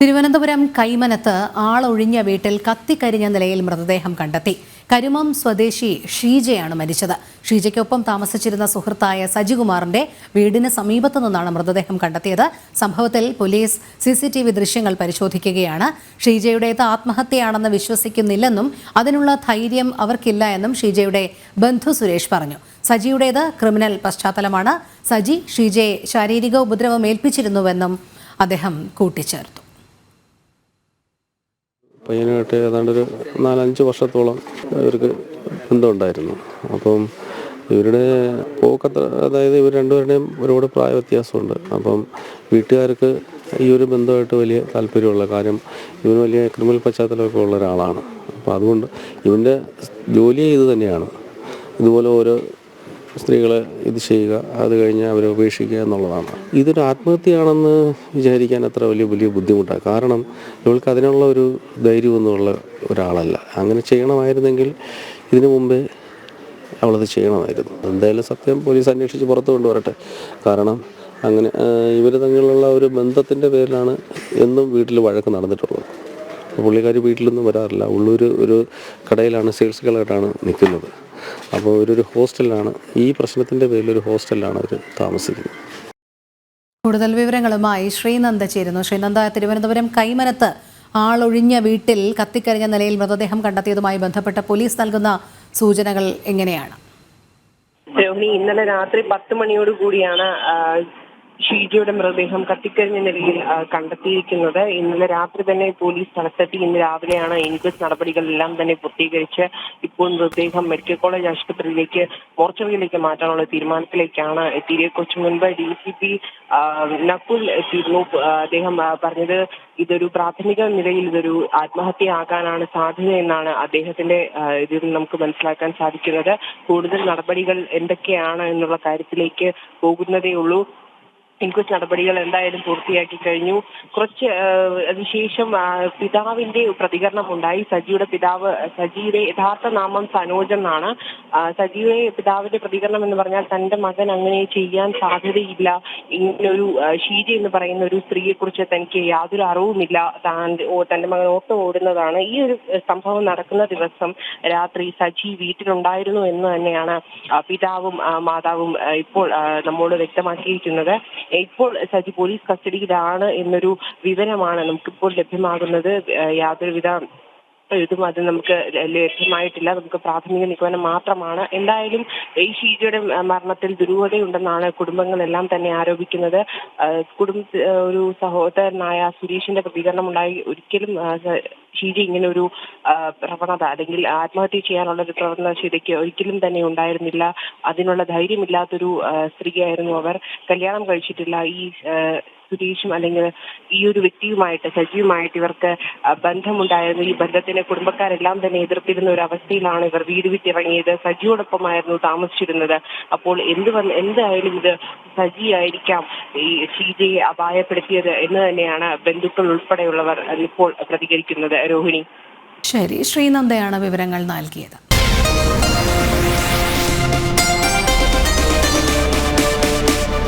തിരുവനന്തപുരം കൈമനത്ത് ആളൊഴിഞ്ഞ വീട്ടിൽ കത്തിക്കരിഞ്ഞ നിലയിൽ മൃതദേഹം കണ്ടെത്തി. കരുമം സ്വദേശി ഷീജയാണ് മരിച്ചത്. ഷീജയ്ക്കൊപ്പം താമസിച്ചിരുന്ന സുഹൃത്തായ സജികുമാറിന്റെ വീടിന് സമീപത്തു നിന്നാണ് മൃതദേഹം കണ്ടെത്തിയത്. സംഭവത്തിൽ പോലീസ് സിസിടിവി ദൃശ്യങ്ങൾ പരിശോധിക്കുകയാണ്. ഷീജയുടേത് ആത്മഹത്യയാണെന്ന് വിശ്വസിക്കുന്നില്ലെന്നും അതിനുള്ള ധൈര്യം അവർക്കില്ല എന്നും ഷീജയുടെ ബന്ധു സുരേഷ് പറഞ്ഞു. സജിയുടേത് ക്രിമിനൽ പശ്ചാത്തലമാണ്. സജി ഷീജയെ ശാരീരിക ഉപദ്രവം ഏൽപ്പിച്ചിരുന്നുവെന്നും അദ്ദേഹം കൂട്ടിച്ചേർത്തു. പയ്യനുമായിട്ട് ഏതാണ്ട് ഒരു നാലഞ്ച് വർഷത്തോളം ഇവർക്ക് ബന്ധമുണ്ടായിരുന്നു. അപ്പം ഇവരുടെ പോക്കത്ര അതായത് ഇവർ രണ്ടുപേരുടെയും ഒരുപാട് പ്രായ വ്യത്യാസമുണ്ട് അപ്പം വീട്ടുകാർക്ക് ഈ ഒരു ബന്ധമായിട്ട് വലിയ താല്പര്യമുള്ള കാര്യം ഇവന് വലിയ ക്രിമിനൽ പശ്ചാത്തലമൊക്കെ ഉള്ള ഒരാളാണ്. അപ്പോൾ അതുകൊണ്ട് ഇവന്റെ ജോലി ഇത് തന്നെയാണ്. ഇതുപോലെ ഓരോ സ്ത്രീകളെ ഇത് ചെയ്യുക അത് കഴിഞ്ഞ് അവരെ ഉപേക്ഷിക്കുക എന്നുള്ളതാണ്. ഇതൊരു ആത്മഹത്യയാണെന്ന് വിചാരിക്കാൻ അത്ര വലിയ വലിയ ബുദ്ധിമുട്ടാണ് കാരണം ഇവൾക്ക് അതിനുള്ള ഒരു ധൈര്യമൊന്നുമുള്ള ഒരാളല്ല. അങ്ങനെ ചെയ്യണമായിരുന്നെങ്കിൽ ഇതിനു മുമ്പേ അവളത് ചെയ്യണമായിരുന്നു. എന്തായാലും സത്യം പോലീസ് അന്വേഷിച്ച് പുറത്തു കൊണ്ടുവരട്ടെ. കാരണം അങ്ങനെ ഇവർ തമ്മിലുള്ള ഒരു ബന്ധത്തിന്റെ പേരിലാണ് എന്നും വീട്ടിൽ വഴക്ക് നടന്നിട്ടുള്ളത്. പുള്ളിക്കാർ വീട്ടിലൊന്നും വരാറില്ല. ഉള്ളൂർ ഒരു കടയിലാണ് സെയിൽസ് കളായിട്ടാണ് നിൽക്കുന്നത്. അപ്പോൾ ഇവരൊരു ഹോസ്റ്റലിലാണ് ഈ പ്രശ്നത്തിന്റെ പേരിൽ ഒരു ഹോസ്റ്റലിലാണ് അവർ താമസിക്കുന്നത്. കൂടുതൽ വിവരങ്ങളുമായി ശ്രീനന്ദ ചേരുന്നു. ശ്രീനന്ദ തിരുവനന്തപുരം കൈമനത്ത് ആളൊഴിഞ്ഞ വീട്ടിൽ കത്തിക്കരിഞ്ഞ നിലയിൽ മൃതദേഹം കണ്ടെത്തിയതുമായി ബന്ധപ്പെട്ട പോലീസ് നൽകുന്ന സൂചനകൾ എങ്ങനെയാണ്? രോഹിണി ഇന്നലെ രാത്രി പത്ത് മണിയോട് കൂടിയാണ് ഷീജയുടെ മൃതദേഹം കത്തിക്കരിഞ്ഞ നിലയിൽ കണ്ടെത്തിയിരിക്കുന്നത് ഇന്നലെ രാത്രി തന്നെ പോലീസ് സ്ഥലത്തെത്തി. ഇന്ന് രാവിലെയാണ് ഇൻക്വസ്റ്റ് നടപടികളെല്ലാം തന്നെ പൂർത്തീകരിച്ച് ഇപ്പോൾ മൃതദേഹം മെഡിക്കൽ കോളേജ് ആശുപത്രിയിലേക്ക് മോർച്ചറിയിലേക്ക് മാറ്റാനുള്ള തീരുമാനത്തിലേക്കാണ് എത്തിയത്. കൊച്ചു മുൻപ് ഡി സി പി നക്കുൽ എത്തിയിരുന്നു. അദ്ദേഹം പറഞ്ഞത് ഇതൊരു പ്രാഥമിക നിലയിൽ ഇതൊരു ആത്മഹത്യയാകാനാണ് സാധ്യത എന്നാണ് അദ്ദേഹത്തിന്റെ ഇതിൽ നമുക്ക് മനസ്സിലാക്കാൻ സാധിക്കുന്നത്. കൂടുതൽ നടപടികൾ എന്തൊക്കെയാണ് എന്നുള്ള കാര്യത്തിലേക്ക് പോകുന്നതേ ഉള്ളൂ. ഇൻക്വസ്റ്റ് നടപടികൾ എന്തായാലും പൂർത്തിയാക്കി കഴിഞ്ഞു. കുറച്ച് അതിനുശേഷം പിതാവിന്റെ പ്രതികരണം ഉണ്ടായി. സജിയുടെ പിതാവ് സജിയുടെ യഥാർത്ഥ നാമം സനോജ് എന്നാണ്. സജിയുടെ പിതാവിന്റെ പ്രതികരണം എന്ന് പറഞ്ഞാൽ തന്റെ മകൻ അങ്ങനെ ചെയ്യാൻ സാധ്യതയില്ല. ഇങ്ങനൊരു ഷീജി എന്ന് പറയുന്ന ഒരു സ്ത്രീയെ കുറിച്ച് തനിക്ക് യാതൊരു അറിവുമില്ല. തന്റെ മകൻ ഓട്ടം ഓടുന്നതാണ്. ഈ ഒരു സംഭവം നടക്കുന്ന ദിവസം രാത്രി സജി വീട്ടിലുണ്ടായിരുന്നു എന്ന് തന്നെയാണ് പിതാവും മാതാവും ഇപ്പോൾ നമ്മോട് വ്യക്തമാക്കിയിരിക്കുന്നത്. ഇപ്പോൾ സജി പോലീസ് കസ്റ്റഡിയിലാണ് എന്നൊരു വിവരമാണ് നമുക്കിപ്പോൾ ലഭ്യമാകുന്നത്. യാതൊരുവിധ ഇതും അത് നമുക്ക് ലഭ്യമായിട്ടില്ല. നമുക്ക് പ്രാഥമിക നിഗമനം മാത്രമാണ്. എന്തായാലും ഈ ഷീജയുടെ മരണത്തിൽ ദുരൂഹതയുണ്ടെന്നാണ് കുടുംബങ്ങളെല്ലാം തന്നെ ആരോപിക്കുന്നത്. കുടുംബ ഒരു സഹോദരനായ സുരേഷിന്റെ പ്രതികരണം ഉണ്ടായി ഒരിക്കലും ഷീജി ഇങ്ങനെ ഒരു പ്രവണത അല്ലെങ്കിൽ ആത്മഹത്യ ചെയ്യാനുള്ള ഒരു പ്രവണത ഷീജയ്ക്ക് ഒരിക്കലും തന്നെ ഉണ്ടായിരുന്നില്ല. അതിനുള്ള ധൈര്യമില്ലാത്തൊരു സ്ത്രീയായിരുന്നു അവർ. കല്യാണം കഴിച്ചിട്ടില്ല. ഈ സുരേഷും അല്ലെങ്കിൽ ഈ ഒരു വ്യക്തിയുമായിട്ട് സജീവമായിട്ട് ഇവർക്ക് ബന്ധമുണ്ടായിരുന്നു. ഈ ബന്ധത്തിനെ കുടുംബക്കാരെല്ലാം തന്നെ എതിർത്തിരുന്ന ഒരു അവസ്ഥയിലാണ് ഇവർ വീട് വിട്ടിറങ്ങിയത്. സജിയോടൊപ്പമായിരുന്നു താമസിച്ചിരുന്നത്. അപ്പോൾ എന്ത് എന്തായാലും ഇത് സജിയായിരിക്കാം. ഈ ഷീജയെ അപായപ്പെടുത്തിയത് എന്ന് തന്നെയാണ് ബന്ധുക്കൾ ഉൾപ്പെടെയുള്ളവർ ഇപ്പോൾ പ്രതികരിക്കുന്നത്. രോഹിണി. ശരി ശ്രീനന്ദയാണ് വിവരങ്ങൾ നൽകിയത്.